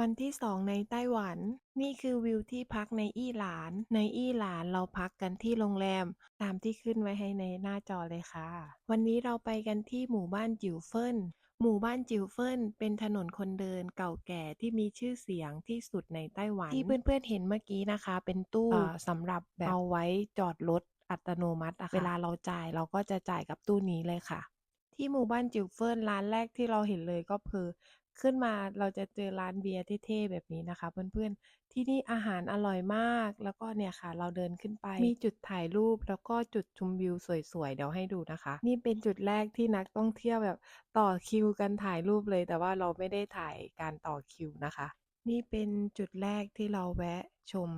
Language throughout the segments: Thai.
วันที่สองในไต้หวัน นี่คือวิวที่พักในอี้หลาน ในอี้หลานเราพักกันที่โรงแรม ตามที่ขึ้นไว้ให้ในหน้าจอเลยค่ะ วันนี้เราไปกันที่หมู่บ้านจิ๋วเฟินหมู่บ้านจิ๋วเฟินเป็นถนนคนเดินเก่าแก่ที่มีชื่อเสียงที่สุดในไต้หวัน ที่เพื่อนๆเห็นเมื่อกี้นะคะ เป็นตู้สำหรับแบบเอาไว้จอดรถอัตโนมัติอะค่ะเวลาเราจ่ายเราก็จะจ่ายกับตู้นี้เลยค่ะ ที่หมู่บ้านจิ๋วเฟินร้านแรกที่เราเห็นเลยก็คือ ขึ้นมาเราจะเจอร้านเบียร์เท่ๆแบบนี้นะคะ เพื่อนๆ ที่นี่อาหารอร่อยมาก แล้วก็เนี่ยค่ะ เราเดินขึ้นไป มีจุดถ่ายรูปแล้วก็จุดชมวิวสวยๆ เดี๋ยวให้ดูนะคะ นี่เป็นจุดแรกที่นักท่องเที่ยวแบบต่อคิวกันถ่ายรูปเลย แต่ว่าเราไม่ได้ถ่ายการต่อคิวนะคะ นี่เป็นจุดแรกที่เราแวะชม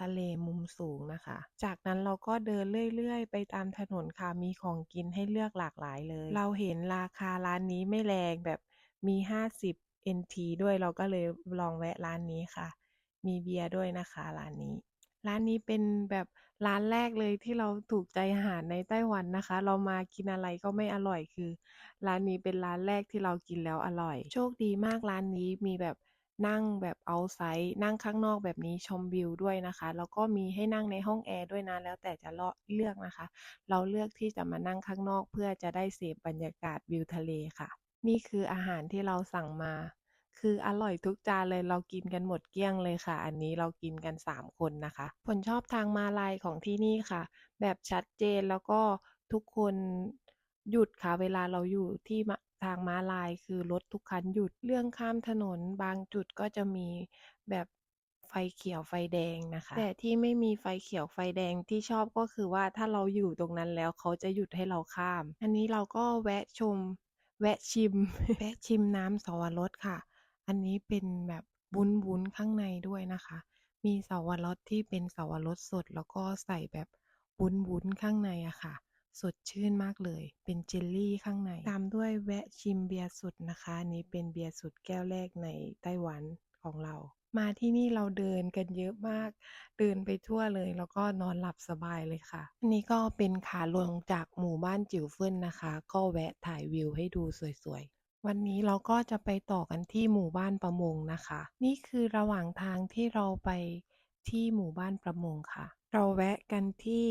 ทะเลมุมสูงนะคะ จากนั้นเราก็เดินเรื่อยๆ ไปตามถนนค่ะ มีของกินให้เลือกหลากหลายเลย เราเห็นราคาร้านนี้ไม่แรงแบบ มี50 NT ด้วยเราก็เลยลองแวะร้านนี้ค่ะ มีเบียร์ด้วยนะคะร้านนี้ ร้านนี้เป็นแบบร้านแรกเลยที่เราถูกใจอาหารในไต้หวันนะคะ เรามากินอะไรก็ไม่อร่อยคือ ร้านนี้เป็นร้านแรกที่เรากินแล้วอร่อย โชคดีมากร้านนี้มีแบบนั่งแบบเอาไซต์นั่งข้างนอกแบบนี้ชมวิวด้วยนะคะ แล้วก็มีให้นั่งในห้องแอร์ด้วยนะ แล้วแต่จะเลือกนะคะ เราเลือกที่จะมานั่งข้างนอกเพื่อจะได้เสพบรรยากาศวิวทะเลค่ะ นี่คืออาหารที่เราสั่งมา คืออร่อยทุกจานเลยเรากินกันหมดเกลี้ยงเลยค่ะ อันนี้เรากินกัน 3 คนนะคะผลชอบทางมาลายของที่นี่ค่ะ แบบชัดเจนแล้วก็ทุกคนหยุดค่ะ เวลาเราอยู่ที่ทางม้าลายคือรถทุกคันหยุดเรื่องข้ามถนน บางจุดก็จะมีแบบไฟเขียวไฟแดงนะคะ แต่ที่ไม่มีไฟเขียวไฟแดงที่ชอบก็คือว่าถ้าเราอยู่ตรงนั้นแล้วเขาจะหยุดให้เราข้าม อันนี้เราก็แวะชม แวะชิม แวะชิมน้ำสวรสค่ะ อันนี้เป็นแบบบุ้นๆข้างในด้วยนะคะ มีสวรสที่เป็นสวรสสด แล้วก็ใส่แบบบุ้นๆข้างในอะค่ะ สดชื่นมากเลย เป็นเจลลี่ข้างใน ตามด้วยแวะชิมเบียร์สุดนะคะนนี้เป็นเบียร์สุดแก้วแรกในไต้หวัน ของเรา มาที่นี่เราเดินกันเยอะมาก เดินไปทั่วเลย แล้วก็นอนหลับสบายเลยค่ะ อันนี้ก็เป็นขาลงจากหมู่บ้านจิ๋วเฟินนะคะ ก็แวะถ่ายวิวให้ดูสวยๆ วันนี้เราก็จะไปต่อกันที่หมู่บ้านประมงนะคะ นี่คือระหว่างทางที่เราไปที่หมู่บ้านประมงค่ะ เราแวะกันที่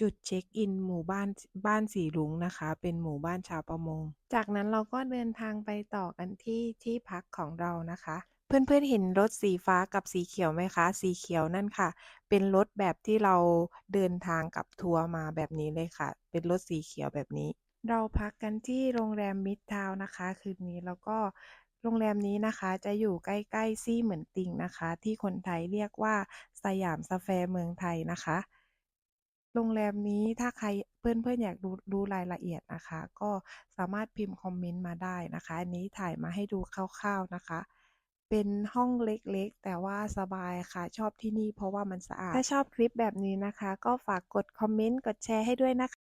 จุดเช็คอินหมู่บ้านบ้านสีลุงนะคะ เป็นหมู่บ้านชาวประมง จากนั้นเราก็เดินทางไปต่อกันที่ที่พักของเรานะคะ เพื่อนๆเห็นรถสีฟ้ากับสีเขียวไหมคะ สีเขียวนั่นค่ะ เป็นรถแบบที่เราเดินทางกับทัวร์มาแบบนี้เลยค่ะ เป็นรถสีเขียวแบบนี้ เราพักกันที่โรงแรมมิตรทาวนะคะ คืนนี้แล้วก็โรงแรมนี้นะคะจะอยู่ใกล้ๆซี่เหมือนติงนะคะ ที่คนไทยเรียกว่าสยามสแควร์เมืองไทยนะคะ โรงแรมนี้ถ้าใครเพื่อนๆอยากดูดูรายละเอียดนะคะ ก็สามารถพิมพ์คอมเมนต์มาได้นะคะ อันนี้ถ่ายมาให้ดูคร่าวๆนะคะ เป็นห้องเล็กๆ แต่ว่าสบายค่ะชอบที่นี่เพราะว่ามันสะอาด ถ้าชอบคลิปแบบนี้นะคะ ก็ฝากกดคอมเมนต์ กดแชร์ให้ด้วยนะคะ